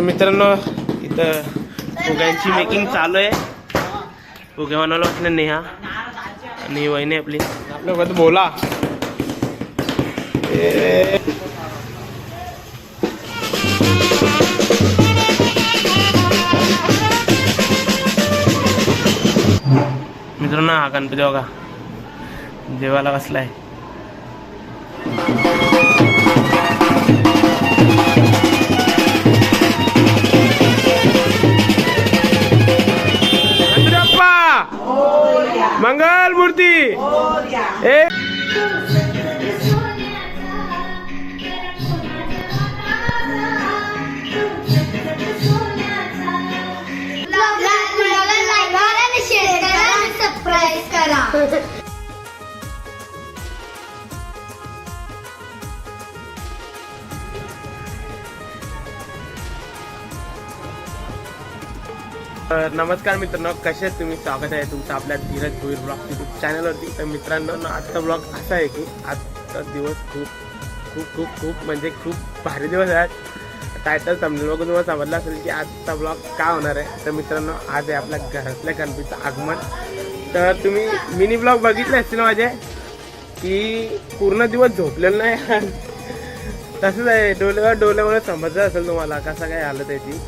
तर मित्रांनो इथं फुग्यांची मेकिंग चालू आहे. फुगे बनवलं वाटलं नेहा आणि वहिनी आपली. आपल्यासोबत बोला. मित्रांनो हा गणपती बघा. देवाला बसलाय. गणपती मंगल मूर्ती. तर नमस्कार मित्रांनो कसे तुम्ही? स्वागत आहे तुमचं आपल्या धीरज भोईर ब्लॉग यूट्यूब चॅनलवरती तर मित्रांनो ना आजचा ब्लॉग असा आहे की आजचा दिवस खूप खूप खूप खूप म्हणजे खूप भारी दिवस आहे. टायटल समजेल बघून तुम्हाला समजलं असेल की आजचा ब्लॉग का होणार आहे. तर मित्रांनो आज आहे आपल्या घरातल्या गणपतीचं आगमन. तर तुम्ही मिनी ब्लॉग बघितले असतील माझे की पूर्ण दिवस झोपलेलं नाही. तसंच आहे डोल्यावर डोल्यामुळे समजलं असेल तुम्हाला कसं काय आलं त्याची.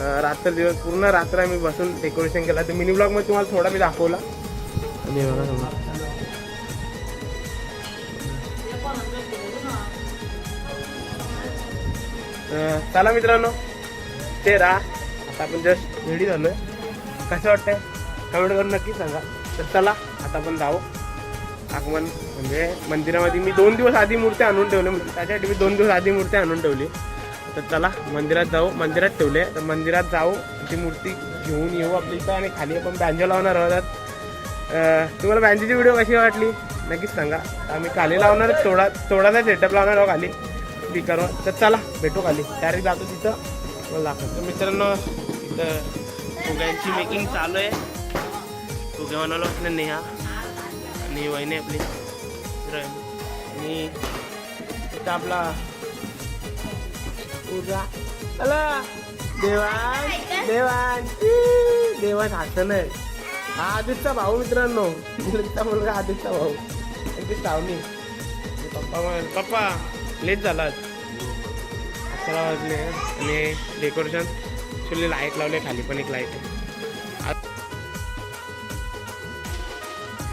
रात्र दिवस पूर्ण रात्र आम्ही बसून डेकोरेशन केलं. तर मिनी ब्लॉगमध्ये तुम्हाला थोडा मी दाखवला. आणि बघा तुम्हाला. अं, चला मित्रांनो ते राहा. आता आपण जस्ट रेडी झालोय. कसं वाटतंय? कमेंट करून नक्की सांगा. तर चला आता आपण जाऊ. आगमन म्हणजे मंदिरामध्ये मी दोन दिवस आधी मूर्ती आणून ठेवली त्याच्यासाठी मी दोन दिवस आधी मूर्ती आणून ठेवली. तर चला मंदिरात जाऊ. मंदिरात ठेवले. तर मंदिरात जाऊ. ती मूर्ती घेऊन येऊ आपल्या इथं आणि खाली आपण बँजो लावणार आहोत तुम्हाला बँजोची व्हिडिओ कशी वाटली? नक्कीच सांगा. आम्ही खाली लावणार थोडा थोडासा सेटअप लावणार आहोत खाली. स्पीकरवर तर चला भेटू खाली. डायरेक्ट जातो तिथं. मला दाखवतो. तर मित्रांनो इथं फुग्यांची मेकिंग चालू आहे. फुगे बनवलं वाटलं नेहा आणि वहिनी आपली आणि इथं आपला पूजा चला. देवान देवान. ई, देवान हसन आहे. हा आदित्यचा भाऊ मित्रांनो. मुलीचा मुलगा आदित्यचा भाऊ. श्रावणी आणि पप्पा म्हण पप्पा लेट झाला. अकरा वाजले आणि डेकोरेशन ॲक्च्युली लाइट लावले खाली पण एक लाइट आहे.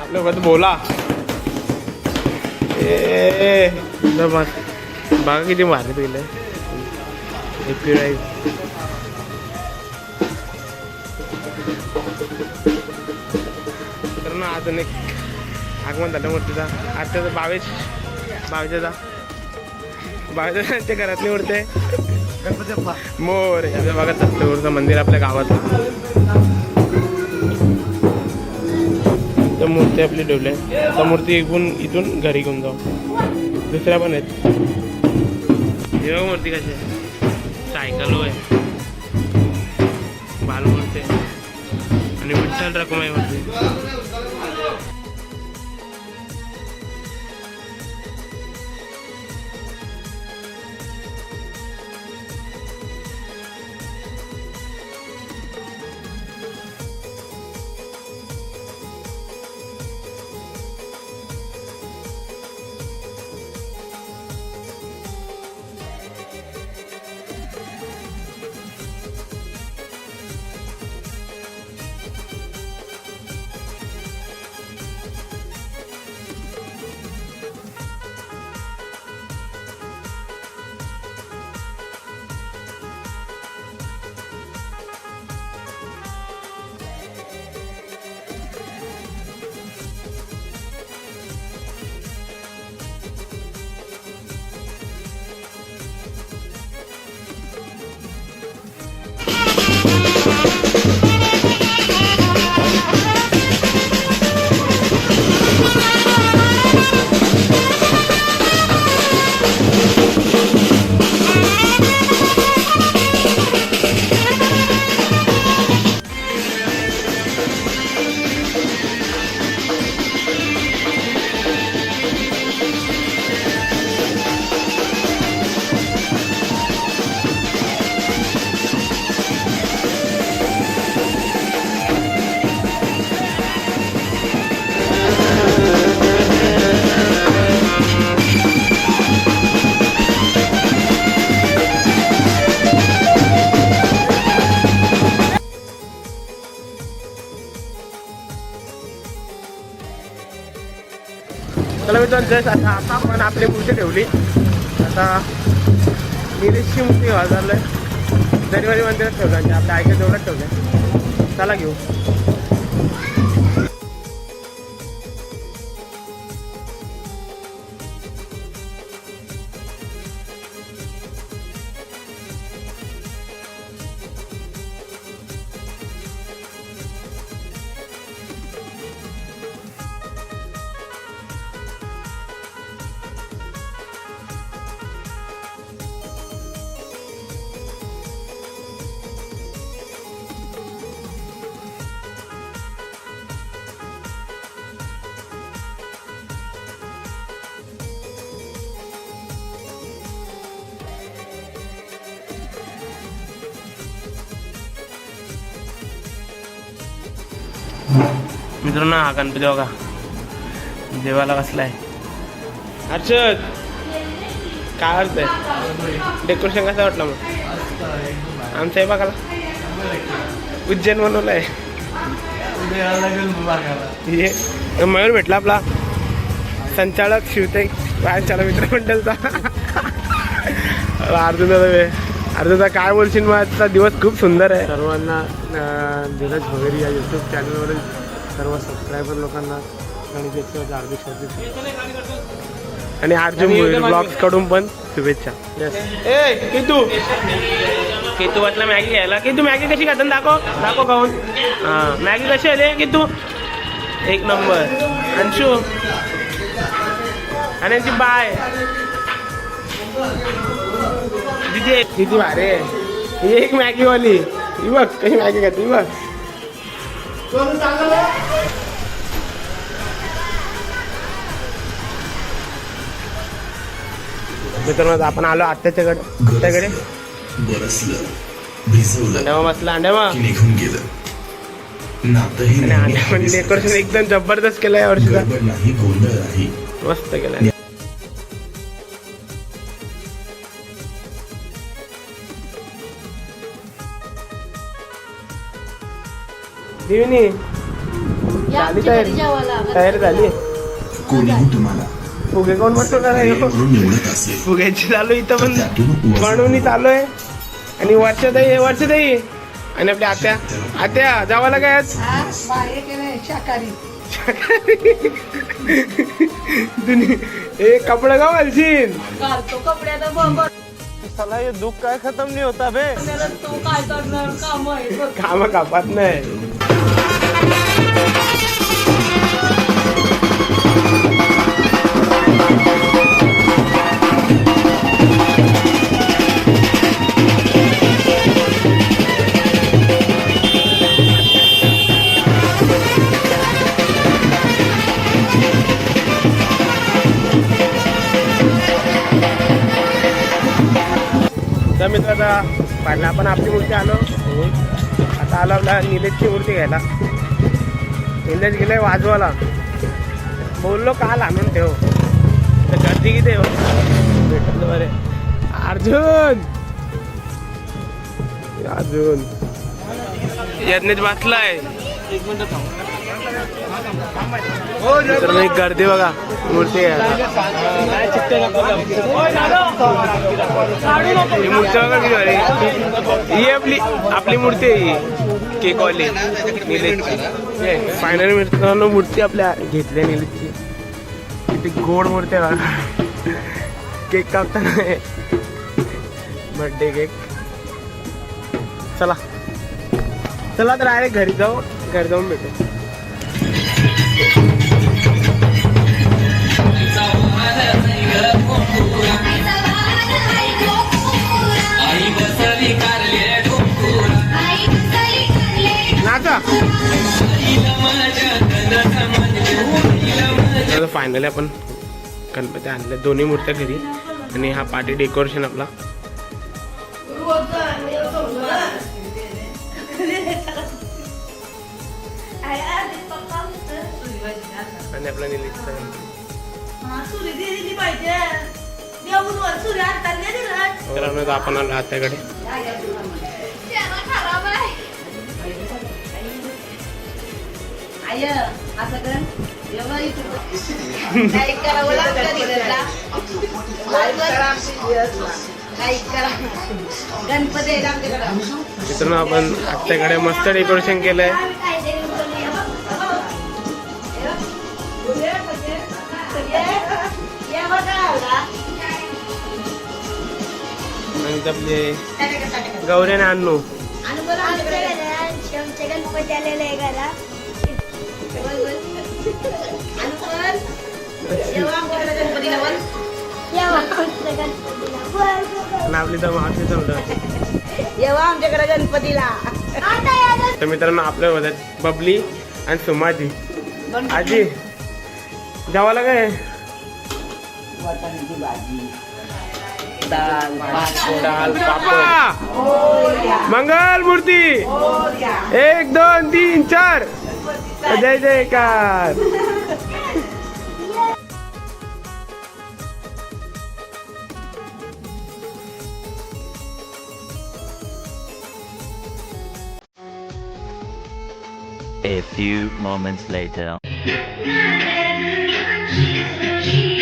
आपल्यासोबत बोला. ए बघ किती भारी तुला एप्रिल तर ना अजून एक आगमन झालं मूर्तीचा. आजच्या बावीस बावीसचा. मूर्ती आहे गणपती बाप्पा मोर हे बघा सप्तगुरूचं मंदिर आपल्या गावातलं तर मूर्ती आपली ठेवली आहे. आता मूर्ती इकून इथून घरी घेऊन जाऊ. दुसऱ्या पण आहेत. मूर्ती कशी आहे. सायकल होय बालमूर्ती आहे. आणि विठ्ठल रखुमाई मूर्ती जस्ट आता आता आपण आपली मूर्ती ठेवली. आता निरीक्षी मूर्ती घ्यावं झालं दरवारी मंदिरात ठेवलं. म्हणजे आपल्या ऐकत एवढंच ठेवलं. चला घेऊ. मित्रांनो हा गणपती बघा. देवाला कसलाय हर्षद काय वाटतंय डेकोरेशन कसं वाटलं मग? आमच्या बघा उज्जैन बनवलंय. ये मयूर भेटला आपला. संचालक शिवते व्यायामशाला मित्रमंडळचा. अर्जुन दादा अर्जुन काय बोलशील मग? आजचा दिवस खूप सुंदर आहे. सर्वांना धीरज भगेरी या यूट्यूब चॅनलवरील सर्व सबस्क्रायबर लोकांना गणेशोत्सवाच्या हार्दिक शुभेच्छा. आणि अर्जुन ब्लॉग्सकडून पण शुभेच्छा. येस ए कितू! कितू वाटला मॅगी घ्यायला. कितू मॅगी कशी खाता दाखव. दाखव खाऊन. हां मॅगी कशी आली कितू? एक नंबर. अंशू. आणि यांची बाय. दिदी किती भारी एक मॅगीवाली ही बघ कशी मॅगी खाते बघ. मित्रांनो आपण आलो आत्याच्याकडे. आत्याकडे. अंड्यामा बसला अंड्यामा निघून गेलं. आणि डेकोरेशन एकदम जबरदस्त केलं या गोंधळ मस्त केलं देविनी. झाली तयारी. तयारी झाली. कोणीही तुम्हाला फुगे कोण आहे हो? निवडत असेल फुग्याची चालू इथं पण. बनवणी चालू आहे. आणि वर्षाताई वर्षाताई आणि आपल्या आत्या. आत्या जावाला काय आज? शाकाहारी. दुनी ए कपडे का घालशील. साला ये दुःख काय खतम नाही होता बे तो काय करणार? काम. काम कापात नाही. आता आपण आपली मूर्ती आलो. आता आलो आपला निलेशची मूर्ती घ्यायला. निलेश गेले वाजवाला बोललो काल आणून ठेव. तर गर्दी किती हो? भेटलं बरे. अर्जुन! अर्जुन! यज्ञेश बसलाय. मित्रांनो, एक गर्दी बघा. मूर्ती आहे. ही मूर्ती बघा किती भारी. ही आपली आपली मूर्ती आहे ही. केकवाली निलेशची. फायनल मित्रांनो मूर्ती आपल्या घेतल्या निलेशची. किती गोड मूर्ती आहे बघा. केक कापताना बर्थडे केक चला. चला तर डायरेक्ट घरी जाऊ घरी जाऊन भेटू. फायनली आपण गणपती आणले. दोन्ही मूर्त्या घरी. आणि हा पार्टी डेकोरेशन आपला. लाईक करा. गणपती आहे आमच्याकडं. मित्रांनो आपण आत्याकडे मस्त डेकोरेशन केलंय. आमच्याकडे गणपतीला बोल. आता या गण- तर मित्रांनो आपल्या मध्ये बबली आणि सुमाजी. आजी जेवायला काय? डाल पापड. मंगल मूर्ती. एक दोन तीन चार. जय जयकार. A few moments later.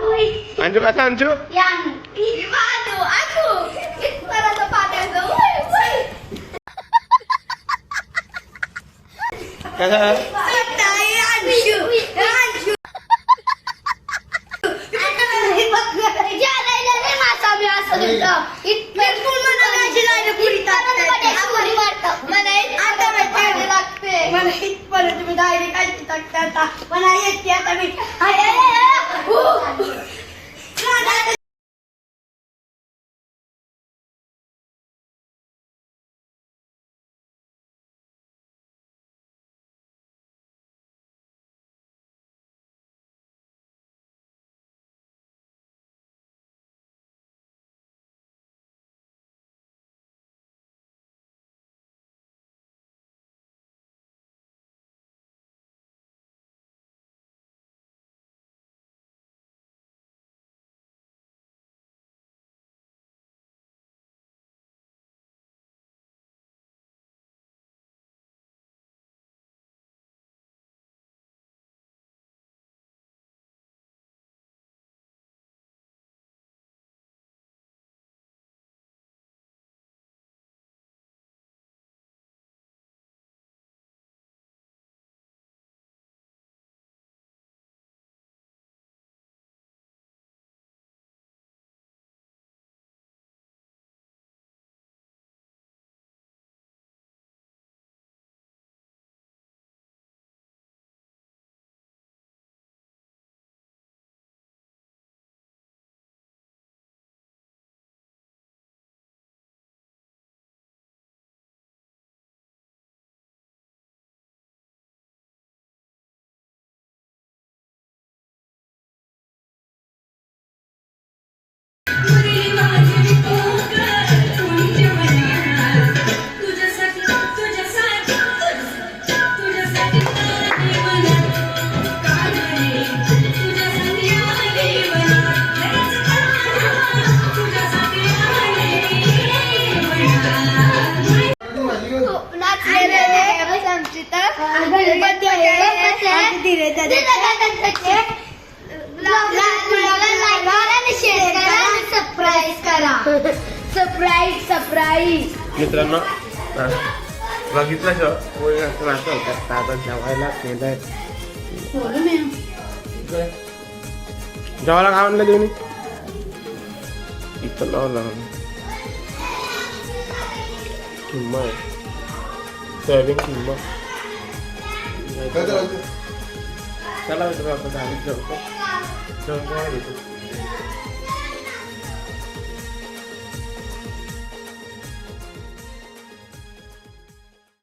woi Kakak Saya Anju Anju Jangan ini masa biasa gitu. बिलकुल मला माझी लाईन पुरी मला आता माहिती लागते मला इथपर्यंत तुम्ही डायरेक्ट काय टाकता आता मला येते आता मी 오! सरप्राईज सरप्राईज मित्रांनो. बघितलं जेवायला केलंय जेवायला काय म्हणलं तुम्ही? इथं लावलं किंमत. सोयाबीन किंमत. चला मित्र आपण झाली जेवतो जेवतो आहे